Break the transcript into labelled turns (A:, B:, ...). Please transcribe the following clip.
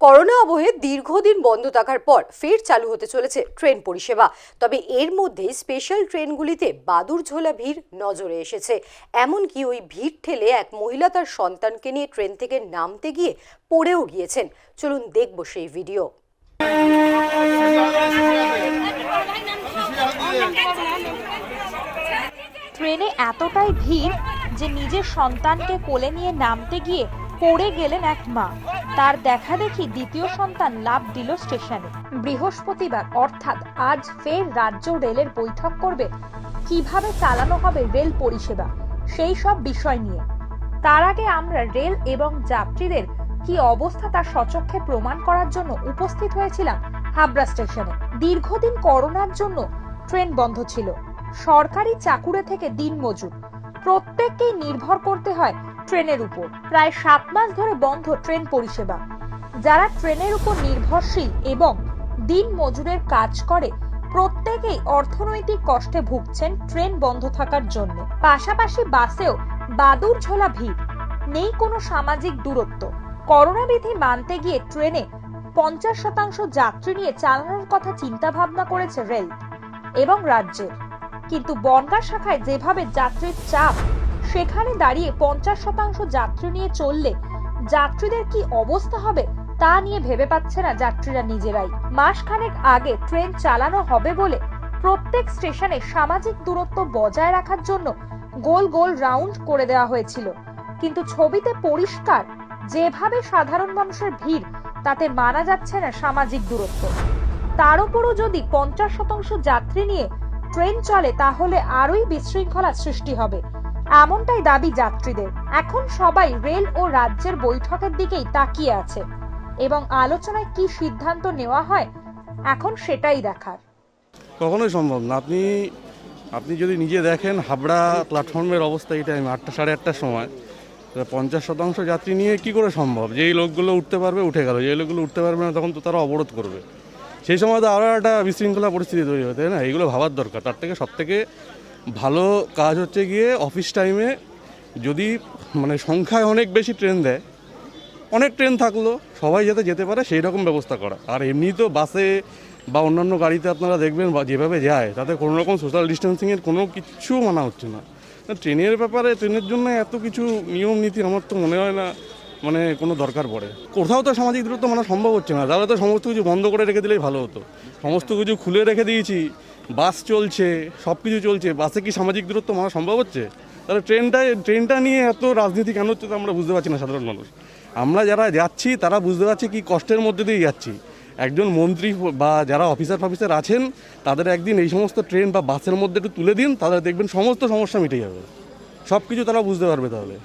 A: Corona আবহে দীর্ঘদিন বন্ধ থাকার পর ফের চালু হতে চলেছে ট্রেন পরিষেবা। তবে এর মধ্যে স্পেশাল ট্রেনগুলিতে বাদুর ঝোলা ভিড় নজরে এসেছে। এমনকি ওই ভিড় ঠেলে এক মহিলা তার সন্তানকে নিয়ে ট্রেন থেকে নামতে গিয়ে পড়েও গিয়েছেন। চলুন দেখব সেই ভিডিও।
B: ট্রেনে এতটাই ভিড় যে নিজের সন্তানকে কোলে নিয়ে নামতে গিয়ে পড়ে গেলেন এক মা। তার দেখা দেখি দ্বিতীয় সন্তান লাভ দিল স্টেশনে। বৃহস্পতিবার, অর্থাৎ আজ ফের রাজ্য রেলের বৈঠক করবে। কীভাবে চালানো হবে রেল পরিষেবা? সেই সব বিষয় নিয়ে। তার আগে আমরা রেল এবং যাত্রীদের কি অবস্থা তা সচক্ষে প্রমাণ করার জন্য উপস্থিত হয়েছিলাম হাবড়া স্টেশনে। দীর্ঘদিন করোনার জন্য ট্রেন বন্ধ ছিল। সরকারি চাকুরে থেকে দিন মজুর প্রত্যেককেই নির্ভর করতে হয় ট্রেনের উপর। প্রায় সাত মাস ধরে বন্ধ ট্রেন পরিষেবা। যারা ট্রেনের উপর নির্ভরশীল এবং দিন মজুরের কাজ করে, প্রত্যেকেই অর্থনৈতিক কষ্টে ভুগছেন ট্রেন বন্ধ থাকার জন্য। পাশাপাশি বাসেও বাদুর ঝোলা ভিড়। নেই কোনো সামাজিক দূরত্ব। করোনা বিধি মানতে গিয়ে ট্রেনে পঞ্চাশ শতাংশ যাত্রী নিয়ে চালানোর কথা চিন্তা ভাবনা করেছে রেল এবং রাজ্যের। কিন্তু বনগাঁ শাখায় যেভাবে যাত্রীর চাপ সেখানে দাঁড়িয়ে পঞ্চাশ শতাংশ যাত্রী নিয়ে চললে যাত্রীদের কি অবস্থা হবে তা নিয়ে ভেবে পাচ্ছে না যাত্রীরা নিজেরাই। মাসখানেক আগে ট্রেন চালানো হবে বলে প্রত্যেক স্টেশনে সামাজিক দূরত্ব বজায় রাখার জন্য গোল গোল রাউন্ড করে দেওয়া হয়েছিল। কিন্তু ছবিতে পরিষ্কার যেভাবে সাধারণ মানুষের ভিড়, তাতে মানা যাচ্ছে না সামাজিক দূরত্ব। তার উপরও যদি পঞ্চাশ শতাংশ যাত্রী নিয়ে ট্রেন চলে, তাহলে আরোই বিশৃঙ্খলা সৃষ্টি হবে। এমনটাই দাবি যাত্রীদের। এখন সবাই রেল ও রাজ্যের বৈঠকের দিকেই তাকিয়ে আছে। এবং আলোচনায় কি সিদ্ধান্ত নেওয়া হয়, এখন সেটাই দেখার।
C: কখনোই সম্ভব না। আপনি আপনি যদি নিজে দেখেন হাবড়া প্ল্যাটফর্মের অবস্থা এই টাইম আটটা, সাড়ে আটটার সময়। পঞ্চাশ শতাংশ যাত্রী নিয়ে কি করে সম্ভব? যেই লোকগুলো উঠতে পারবে, উঠে গেল। যেই লোকগুলো উঠতে পারবে না, তখন তো তারা অবরোধ করবে। সেই সময় তো আরও একটা বিশৃঙ্খলা পরিস্থিতি তৈরি হবে তাই না? এগুলো ভাবার দরকার। তার থেকে সব থেকে ভালো কাজ হচ্ছে গিয়ে অফিস টাইমে যদি মানে সংখ্যায় অনেক বেশি ট্রেন দেয়, অনেক ট্রেন থাকল, সবাই যাতে যেতে পারে সেই রকম ব্যবস্থা করা। আর এমনি তো বাসে বা অন্যান্য গাড়িতে আপনারা দেখবেন বা যেভাবে যায়, তাতে কোনো রকম সোশ্যাল ডিস্টেন্সিংয়ের কোনো কিছু মানা হচ্ছে না। ট্রেনের ব্যাপারে ট্রেনের জন্য এত কিছু নিয়ম নীতি আমার তো মনে হয় না মানে কোনো দরকার পড়ে। কোথাও তো সামাজিক দূরত্ব মানা সম্ভব হচ্ছে না। তাহলে তো সমস্ত কিছু বন্ধ করে রেখে দিলেই ভালো হতো। সমস্ত কিছু খুলে রেখে দিয়েছি। বাস চলছে সব কিছু চলছে। বাসে কি সামাজিক দূরত্ব মানা সম্ভব হচ্ছে? তাহলে ট্রেনটায় ট্রেনটা নিয়ে এত রাজনীতি কেন হচ্ছে তো আমরা বুঝতে পারছি না সাধারণ মানুষ। আমরা যারা যাচ্ছি, তারা বুঝতে পারছি কি কষ্টের মধ্যে দিয়ে যাচ্ছি। একজন মন্ত্রী বা যারা অফিসার ফফিসার আছেন, তাদের একদিন এই সমস্ত ট্রেন বা বাসের মধ্যে একটু তুলে দিন, তাহলে দেখবেন সমস্ত সমস্যা মিটে যাবে। সব কিছু তারা বুঝতে পারবে তাহলে।